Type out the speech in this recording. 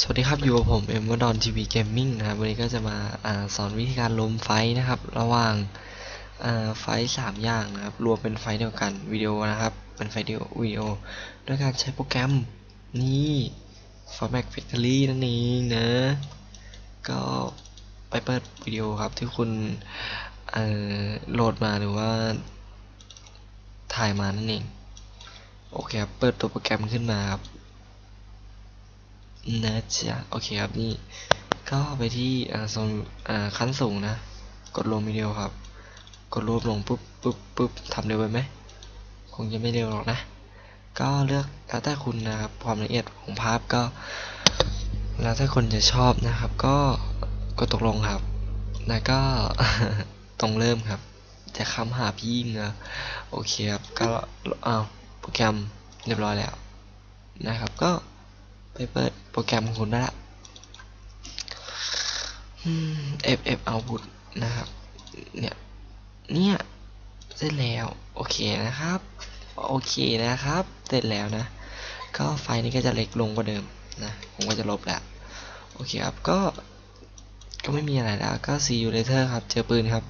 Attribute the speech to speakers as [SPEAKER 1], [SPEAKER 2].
[SPEAKER 1] สวัสดีครับ อยู่กับผมเอ็มวดอนทีวีเกมมิ่งนะครับ วันนี้ก็จะมาอาสอนวิธีการลมไฟนะครับ ระหว่างาไฟสามอย่างนะครับ รวมเป็นไฟเดียวกันวิดีโอนะครับ เป็นไฟเดียววิดีโอด้วยการใช้โปรแกรมนี่ Format Factory นั่นเองนะ ก็ไปเปิดวิดีโอครับที่คุณโหลดมาหรือว่า ถ่ายมานั่นเอง โอเคครับ เปิดตัวโปรแกรมขึ้นมาครับ นะจ๊ะโอเคครับนี่ก็ไปที่อ่าโซนอ่าขั้นสูงนะ กดลงวิดีโอครับ กดรูปลงปุ๊บปุ๊บปุ๊บทำเร็วไปไหมคงจะไม่เร็วหรอกนะ ก็เลือกแล้วแต่คุณนะครับความละเอียดของภาพก็แล้วถ้าคนจะชอบนะครับ ก็กดตกลงครับ แล้วก็ตรงเริ่มครับ จะคำหาพี่ยิงนะโอเคครับก็เอาโปรแกรมเรียบร้อยแล้วนะครับก็ ไปเปิดโปรแกรมของคุณได้ละอืม ff output นะครับ เนี่ย เนี่ยเสร็จแล้วโอเคนะครับ โอเคนะครับ เสร็จแล้วนะ ก็ไฟนี้ก็จะเล็กลงกว่าเดิมนะผมก็จะลบแล้วโอเคครับก็ ก็ไม่มีอะไรแล้วก็ see you later ครับ เจอปืนครับ